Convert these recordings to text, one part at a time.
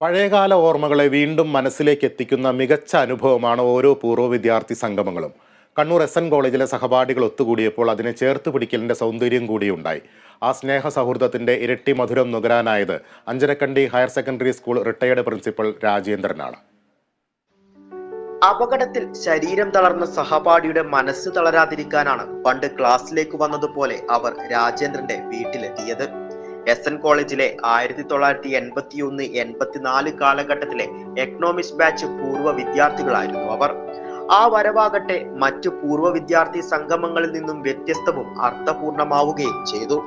പഴയകാല ഓർമ്മകളെ വീണ്ടും മനസ്സിലേക്ക് എത്തിക്കുന്ന മികച്ച അനുഭവമാണ് ഓരോ പൂർവ വിദ്യാർത്ഥി സംഗമങ്ങളും. കണ്ണൂർ എസ് എൻ കോളേജിലെ സഹപാഠികൾ ഒത്തുകൂടിയപ്പോൾ അതിനെ ചേർത്ത് പിടിക്കലിന്റെ സൗന്ദര്യം കൂടിയുണ്ടായി. ആ സ്നേഹ സൗഹൃദത്തിന്റെ ഇരട്ടി മധുരം നുകരാനായത് Anjarakandy higher secondary school retired principal രാജേന്ദ്രനാണ്. അപകടത്തിൽ ശരീരം തളർന്ന സഹപാഠിയുടെ മനസ്സ് തളരാതിരിക്കാനാണ് പണ്ട് ക്ലാസ്സിലേക്ക് വന്നതുപോലെ അവർ രാജേന്ദ്രന്റെ വീട്ടിലെത്തിയത്. എസ് എൻ കോളേജിലെ ആയിരത്തി തൊള്ളായിരത്തി എൺപത്തി ഒന്ന് എൺപത്തിനാല് കാലഘട്ടത്തിലെ എക്കണോമിക്സ് ബാച്ച് പൂർവ വിദ്യാർത്ഥികളായിരുന്നു അവർ. ആ വരവാകട്ടെ മറ്റു പൂർവ വിദ്യാർത്ഥി സംഗമങ്ങളിൽ നിന്നും വ്യത്യസ്തവും അർത്ഥപൂർണമാവുകയും ചെയ്തു.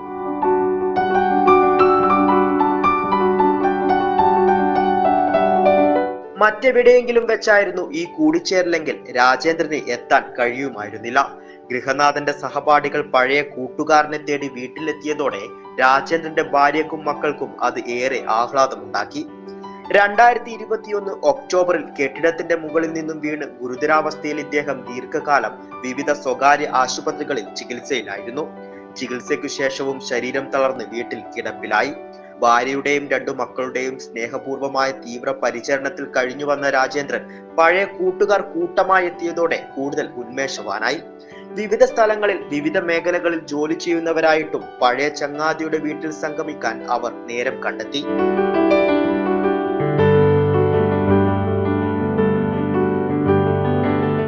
മറ്റെവിടെയെങ്കിലും വെച്ചായിരുന്നു ഈ കൂടിച്ചേരലെങ്കിൽ രാജേന്ദ്രന് എത്താൻ കഴിയുമായിരുന്നില്ല. ഗൃഹനാഥന്റെ സഹപാഠികൾ പഴയ കൂട്ടുകാരനെ തേടി വീട്ടിലെത്തിയതോടെ രാജേന്ദ്രന്റെ ഭാര്യക്കും മക്കൾക്കും അത് ഏറെ ആഹ്ലാദമുണ്ടാക്കി. രണ്ടായിരത്തി ഇരുപത്തിയൊന്ന് ഒക്ടോബറിൽ കെട്ടിടത്തിന്റെ മുകളിൽ നിന്നും വീണ് ഗുരുതരാവസ്ഥയിൽ ഇദ്ദേഹം ദീർഘകാലം വിവിധ സ്വകാര്യ ആശുപത്രികളിൽ ചികിത്സയിലായിരുന്നു. ചികിത്സയ്ക്കു ശേഷവും ശരീരം തളർന്ന് വീട്ടിൽ കിടപ്പിലായി. ഭാര്യയുടെയും രണ്ടു മക്കളുടെയും സ്നേഹപൂർവമായ തീവ്ര പരിചരണത്തിൽ കഴിഞ്ഞു വന്ന രാജേന്ദ്രൻ പഴയ കൂട്ടുകാർ കൂട്ടമായി എത്തിയതോടെ കൂടുതൽ ഉന്മേഷവാനായി. വിവിധ സ്ഥലങ്ങളിൽ വിവിധ മേഖലകളിൽ ജോലി ചെയ്യുന്നവരായിട്ടും പഴയ ചങ്ങാതിയുടെ വീട്ടിൽ സംഗമിക്കാൻ അവർ നേരം കണ്ടെത്തി.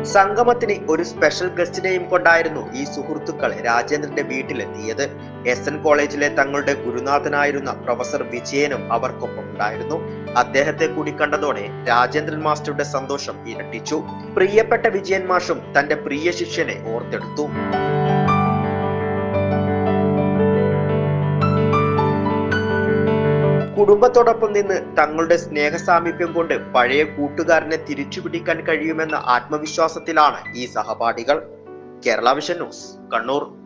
സംഗമത്തിന് ഒരു സ്പെഷ്യൽ ഗസ്റ്റിനെയും കൊണ്ടായിരുന്നു ഈ സുഹൃത്തുക്കൾ രാജേന്ദ്രന്റെ വീട്ടിലെത്തിയത്. എസ് എൻ കോളേജിലെ തങ്ങളുടെ ഗുരുനാഥനായിരുന്ന പ്രൊഫസർ വിജയനും അവർക്കൊപ്പം ഉണ്ടായിരുന്നു. അദ്ദേഹത്തെ കൂടി കണ്ടതോടെ രാജേന്ദ്രൻ മാസ്റ്ററുടെ സന്തോഷം ഇരട്ടിച്ചു. പ്രിയപ്പെട്ട വിജയൻ മാഷും തന്റെ പ്രിയ ശിഷ്യനെ ഓർത്തെടുത്തു. കുടുംബത്തോടൊപ്പം നിന്ന് തങ്ങളുടെ സ്നേഹ സാമീപ്യം കൊണ്ട് പഴയ കൂട്ടുകാരനെ തിരിച്ചുപിടിക്കാൻ കഴിയുമെന്ന ആത്മവിശ്വാസത്തിലാണ് ഈ സഹപാഠികൾ. Kerala vision news Kannur.